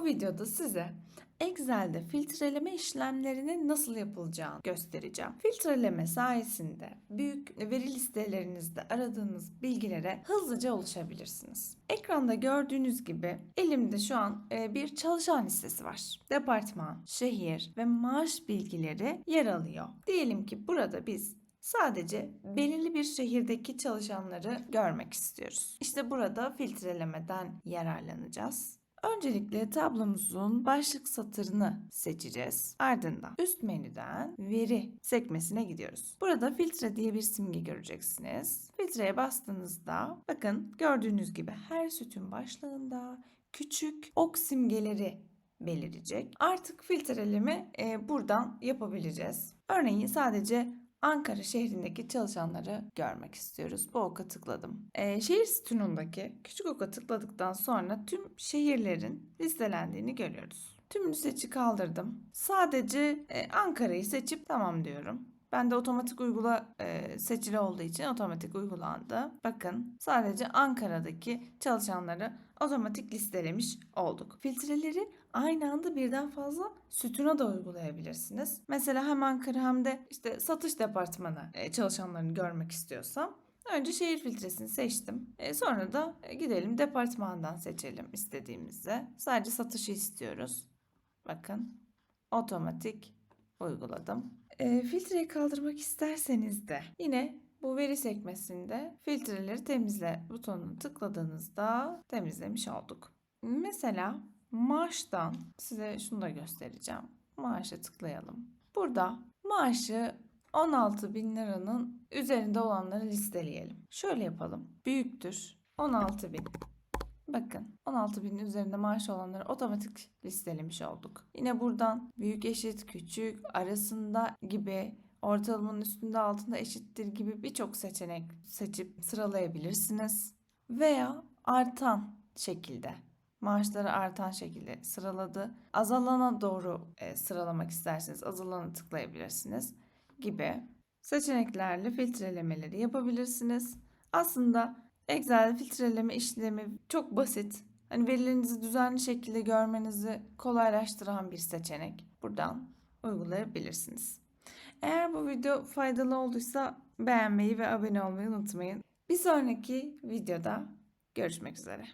Bu videoda size Excel'de filtreleme işlemlerinin nasıl yapılacağını göstereceğim. Filtreleme sayesinde büyük veri listelerinizde aradığınız bilgilere hızlıca ulaşabilirsiniz. Ekranda gördüğünüz gibi elimde şu an e, bir çalışan listesi var. Departman, şehir ve maaş bilgileri yer alıyor. Diyelim ki burada biz Sadece belirli bir şehirdeki çalışanları görmek istiyoruz. İşte burada filtrelemeden yararlanacağız. Öncelikle tablomuzun başlık satırını seçeceğiz. Ardından üst menüden veri sekmesine gidiyoruz. Burada filtre diye bir simge göreceksiniz. Filtreye bastığınızda bakın gördüğünüz gibi her sütun başlığında küçük ok simgeleri belirecek. Artık filtreleme e, buradan yapabileceğiz. Örneğin sadece Ankara şehrindeki çalışanları görmek istiyoruz. Bu oka tıkladım. Ee, şehir sütunundaki küçük oka tıkladıktan sonra tüm şehirlerin listelendiğini görüyoruz. Tümünü seçi kaldırdım. Sadece e, Ankara'yı seçip tamam diyorum. Ben de otomatik uygula e, seçili olduğu için otomatik uygulandı. Bakın sadece Ankara'daki çalışanları otomatik listelemiş olduk. Filtreleri aynı anda birden fazla sütuna da uygulayabilirsiniz. Mesela hem Ankara hem de işte satış departmanı e, çalışanlarını görmek istiyorsam Önce şehir filtresini seçtim. E, sonra da e, gidelim departmandan seçelim istediğimizde. Sadece satışı istiyoruz. Bakın otomatik uyguladım. E, filtreyi kaldırmak isterseniz de yine bu veri sekmesinde filtreleri temizle butonunu tıkladığınızda temizlemiş olduk. Mesela maaştan size şunu da göstereceğim. Maaşa tıklayalım. Burada maaşı 16 bin liranın üzerinde olanları listeleyelim. Şöyle yapalım. Büyüktür 16 bin. Bakın 16 binin üzerinde maaş olanları otomatik listelemiş olduk. Yine buradan büyük eşit, küçük, arasında gibi ortalamanın üstünde altında eşittir gibi birçok seçenek seçip sıralayabilirsiniz. Veya artan şekilde maaşları artan şekilde sıraladı. Azalana doğru e, sıralamak isterseniz azalana tıklayabilirsiniz gibi seçeneklerle filtrelemeleri yapabilirsiniz. Aslında Excel filtreleme işlemi çok basit. Hani verilerinizi düzenli şekilde görmenizi kolaylaştıran bir seçenek. Buradan uygulayabilirsiniz. Eğer bu video faydalı olduysa beğenmeyi ve abone olmayı unutmayın. Bir sonraki videoda görüşmek üzere.